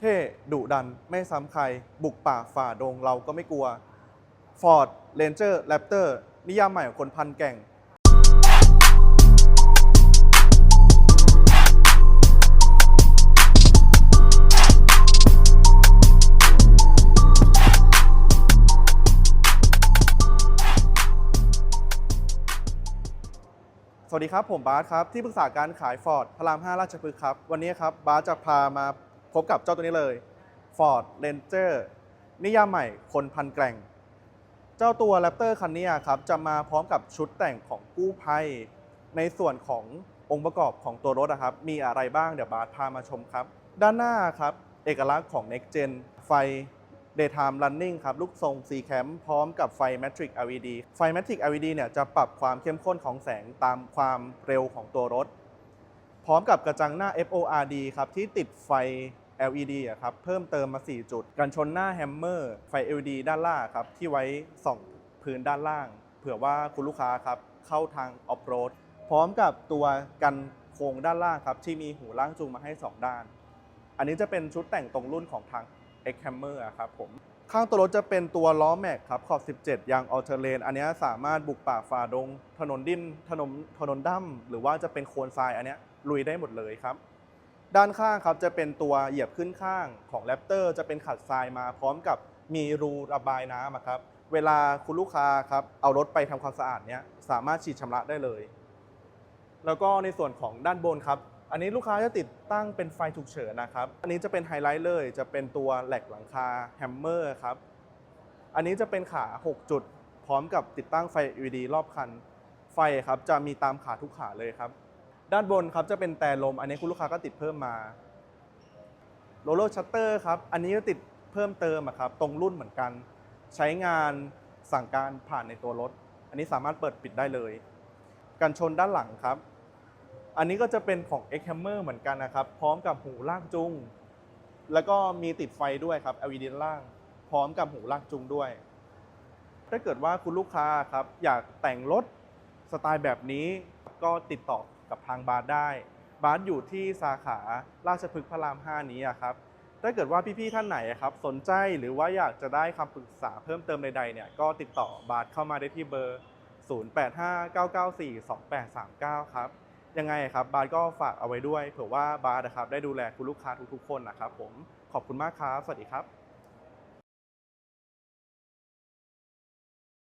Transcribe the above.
เท่ดุดันไม่ซ้ำใคร บุกป่าฝ่าดงเราก็ไม่กลัว Ford Ranger Raptor นิยามใหม่ของคนพันแก่ง สวัสดีครับ ผมบาสครับ ที่ปรึกษาการขาย Ford พระราม 5 ราชพฤกษ์ครับ วันนี้ครับบาสจะพามา พบกับเจ้าตัวนี้เลย Ford Ranger นิยามใหม่คนพันแกร่ง เจ้าตัว Raptor คันนี้ครับจะมาพร้อมกับชุดแต่งของกู้ภัย ในส่วนขององค์ประกอบของตัวรถนะครับ มีอะไรบ้างเดี๋ยวบาสพามาชมครับ ด้านหน้าครับ เอกลักษณ์ของ Next Gen ไฟ Daytime Running ครับ ลูกทรง C Cam พร้อมกับไฟ Matrix LED ไฟ Matrix LED เนี่ยจะปรับความเข้มข้นของแสงตามความเร็วของตัวรถ พร้อมกับกระจังหน้า FORD ครับที่ติดไฟ LED อะครับเพิ่มเติมมา 4 จุด กันชนหน้าแฮมเมอร์ไฟ LED ด้านล่างครับที่ไว้ส่องพื้นด้านล่าง เผื่อว่าคุณลูกค้าครับเข้าทางออฟโรดพร้อมกับตัวกันโครงด้านล่างครับที่มีหูล่างจูงมาให้ 2 ด้าน อันนี้จะเป็นชุดแต่งตรงรุ่นของทาง X Hammer ครับผมข้างตัวรถจะเป็นตัวล้อแม็กครับขอบ 17 ยางออเทอร์เลน อันนี้สามารถบุกป่าฝ่าดง ถนนดินถนนถนนดั้มหรือว่าจะเป็นโคลนทรายอันนี้ลุยได้หมดเลยครับ ด้านข้างครับจะเป็นตัวเหยียบขึ้นข้างของแรปเตอร์จะเป็นขัดทรายมาพร้อมกับมีรูระบายน้ำครับเวลาคุณลูกค้าครับเอารถไปทำความสะอาดเนี้ยสามารถฉีดชำระได้เลย แล้วก็ในส่วนของด้านบนครับ อันนี้ลูกค้าจะติดตั้งเป็นไฟฉุกเฉินนะครับ อันนี้จะเป็นไฮไลท์เลย จะเป็นตัวแหลกหลังคาแฮมเมอร์ครับ อันนี้จะเป็นขา 6 จุด พร้อมกับติดตั้งไฟ LED รอบคัน ไฟครับจะมีตามขาทุกขาเลยครับ ด้านบนครับจะเป็นแต่ลม อันนี้คุณลูกค้าก็ติดเพิ่มมาโรลเลอร์ชัตเตอร์ครับอันนี้ก็ติดเพิ่มเติมครับตรงรุ่นเหมือนกัน ใช้งานสั่งการผ่านในตัวรถ อันนี้สามารถเปิดปิดได้เลย กันชนด้านหลังครับ อันนี้ก็จะเป็นของ X Hammer เหมือนกันนะครับ พร้อมกับหูลากจุง แล้วก็มีติดไฟด้วยครับ LED ล่าง พร้อมกับหูลากจุงด้วย ถ้าเกิดว่าคุณลูกค้าครับอยากแต่งรถ สไตล์แบบนี้ก็ติดต่อกับทางบาร์ได้ บาร์อยู่ที่สาขาราชพฤกษ์พระราม 5 นี้ครับถ้าเกิดว่าพี่ๆท่านไหนครับสนใจหรือว่าอยากจะได้คำปรึกษาเพิ่มเติมใดๆเนี่ยก็ติดต่อบาร์เข้ามาได้ที่เบอร์ 0859942839 ครับยังไงครับบาร์ก็ฝากเอาไว้ด้วยเผื่อว่าบาร์นะครับได้ดูแลคุณลูกค้าทุกๆคนนะครับผมขอบคุณมากครับ สวัสดีครับ